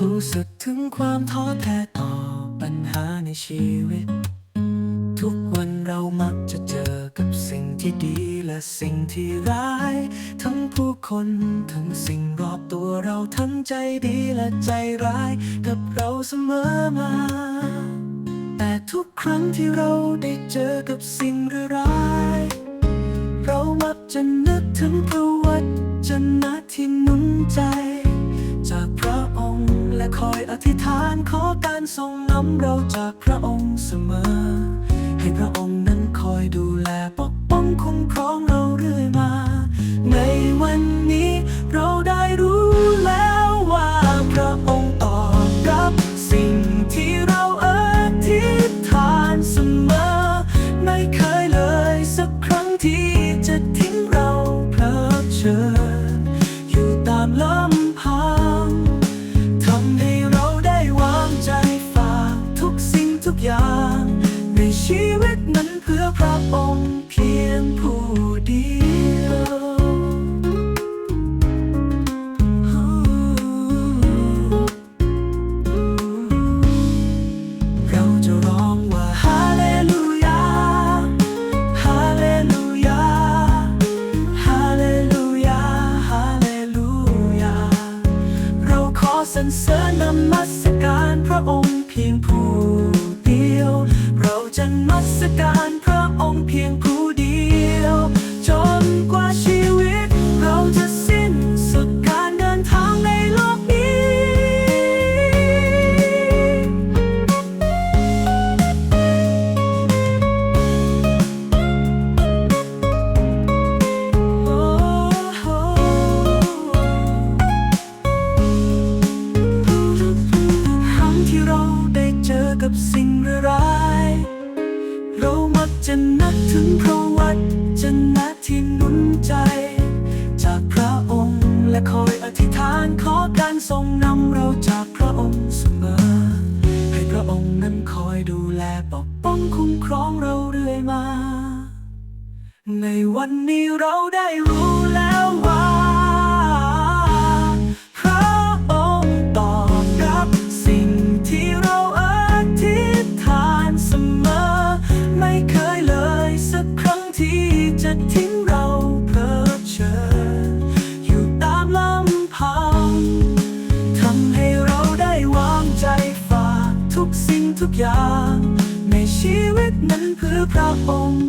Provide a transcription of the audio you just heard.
รู้สึกถึงความท้อแท้ต่อปัญหาในชีวิต ทุกวันเรามักจะเจอกับสิ่งที่ดีและสิ่งที่ร้าย ทั้งผู้คนทั้งสิ่งรอบตัวเราทั้งใจดีและใจร้ายกับเราเสมอมาแต่ทุกครั้งที่เราได้เจอกับสิ่งร้าย เรามักจะนึกถึงพระวจนะที่หนุนใารทรงนำเราจากพระองค์เสมอ ให้พระองค์นั้นคอยดูแลปกป้องคุ้มครอง นั้นเพื่อพระองค์เพียงผู้เดียวเราจะร้องว่าฮาเลลูยา ฮาเลลูยา ฮาเลลูยา ฮาเลลูยา เราขอสรรเสริญนมัสการพระองค์เพียงผู้ เรามักจะนักถึงพระวัดจนะที่หนุนใจ จากพระองค์และคอยอธิษฐานขอการทรงนำเราจากพระองค์เสมอ ให้พระองค์นั้นคอยดูแลปกป้องคุ้มครองเราเรื่อยมา ในวันนี้เราได้รู้แล้ว ทุกอย่าง ในชีวิตนั้นเพื่อพระองค์